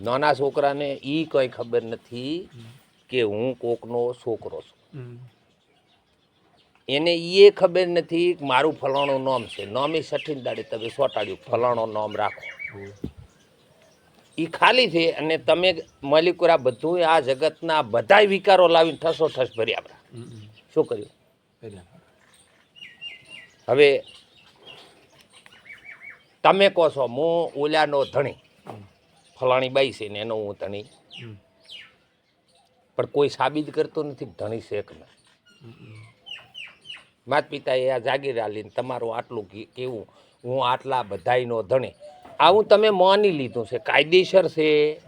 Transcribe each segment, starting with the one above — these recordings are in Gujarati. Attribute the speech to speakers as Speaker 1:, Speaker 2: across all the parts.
Speaker 1: નાના છોકરાને એ કંઈ ખબર નથી કે હું કોકનો છોકરો છું. એને એ ખબર નથી કે મારું ફલાણું નામ છે. નામે સઠીન દાડે તમે સોટાડ્યું ફલાણો નામ રાખો. એ ખાલી છે અને તમે મલિકુરા બધું આ જગતના બધાય વિકારો લાવીને ઠસો ઠસ ભર્યા આપણા. શું કર્યું? હવે તમે કહો છો હું ઓલાનો ધણી. ફલાણી બાઈ છે ને એનો હું ધણી. પણ કોઈ સાબિત કરતો નથી ધણી છે કે ના.
Speaker 2: હમ, હમ.
Speaker 1: માત પિતાએ આ જાગીર આલીને તમારું આટલું કેવું હું આટલા બધાયનો ધણી. આવું તમે માની લીધું છે કાયદેસર છે?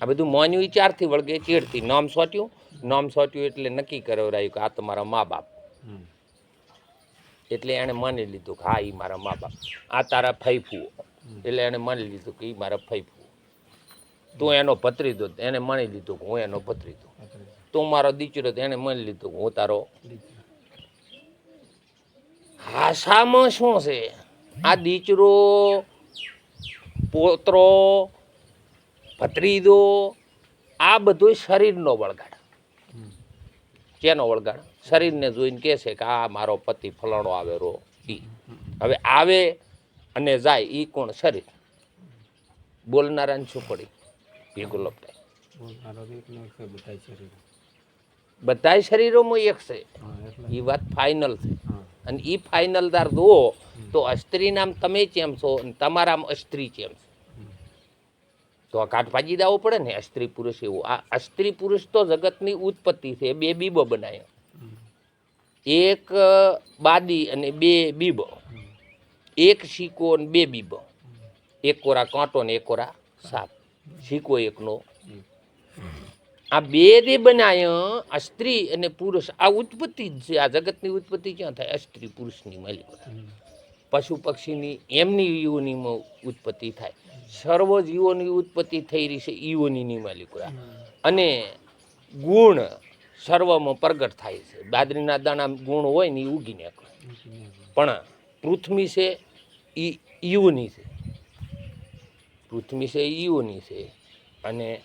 Speaker 1: આ બધું માન્યું વિચારથી વળગે ચીડથી. નામ સોટ્યું? નામ સોટ્યું એટલે નક્કી કરાવરાયું કે આ તમારા મા બાપ. એટલે એણે માની લીધું કે હા એ મારા મા બાપ. આ તારા ફૈફુઓ એટલે એણે માની લીધું કે એ મારા ફૈફુઓ તું એનો ભત્રીજો એને માની લીધું કે હું એનો ભત્રીજો તું મારો દીકરો એને માની લીધું હું તારો. ભાષામાં શું છે આ દીકરો પોતરો ભત્રીજો આ બધું શરીરનો વળગાડ. કેનો વળગાડ શરીરને જોઈને કહે છે કે આ મારો પતિ ફલાણો આવે રો હવે આવે અને જાય એ કોણ? શરીર. બોલનારાને શું પડી? ભેગું લપટાય
Speaker 2: બધાય
Speaker 1: શરીરોમાં એક છે. એ વાત ફાઇનલ છે. અને એ ફાઇનલ દાર જુઓ તો અસ્ત્રી નામ તમે કેમ છો અને તમારામાં અસ્ત્રી કેમ છે? તો આ કાટ ભાજી દાવો પડે ને અસ્ત્રી પુરુષ એવું. આ અસ્ત્રી પુરુષ તો જગતની ઉત્પત્તિ છે. બે બીબો બનાવ્યો એક બાદી અને બે બીબો. એક સિક્કો અને બે બીબો. એક કોરા કાંટો ને એક કોરા સાપ. સિક્કો એકનો. આ બે દે બનાય, આ સ્ત્રી અને પુરુષ. આ ઉત્પત્તિ જ છે, આ જગતની ઉત્પત્તિ ક્યાં થાય? આ સ્ત્રી પુરુષની માલિક પશુ પક્ષીની, એમની ઈઓનીમાં ઉત્પત્તિ થાય. સર્વ જીવોની ઉત્પત્તિ થઈ રહી છે ઈઓનીની માલિકુરા અને ગુણ સર્વમાં પ્રગટ થાય છે. બાદરીના દાણા ગુણ હોય ને એ ઉગી નીકળે પણ પૃથ્વી છે એ ઈઓની છે. પૃથ્વી છે એ ઈઓની છે. અને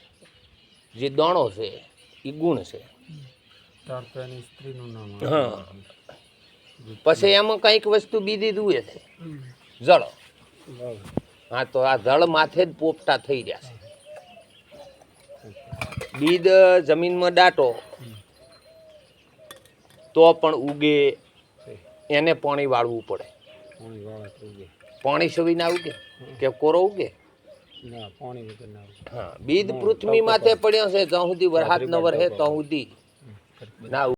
Speaker 1: જે દાણો છે એ ગુણ છે. હા. પછી એમાં કંઈક વસ્તુ બીજી દુએ છે. જળ. હા તો આ જળ માથે જ પોપટા થઈ રહ્યા છે. બીજ જમીનમાં દાટો તો પણ ઉગે. એને પાણી વાળવું પડે.
Speaker 2: પાણી
Speaker 1: સુવી ના ઉગે. કે કોરો ઉગે. હા બીજ પૃથ્વી માથે પડ્યો છે જ્યાં સુધી વરસાદ ન વરહે ત્યાં સુધી ના.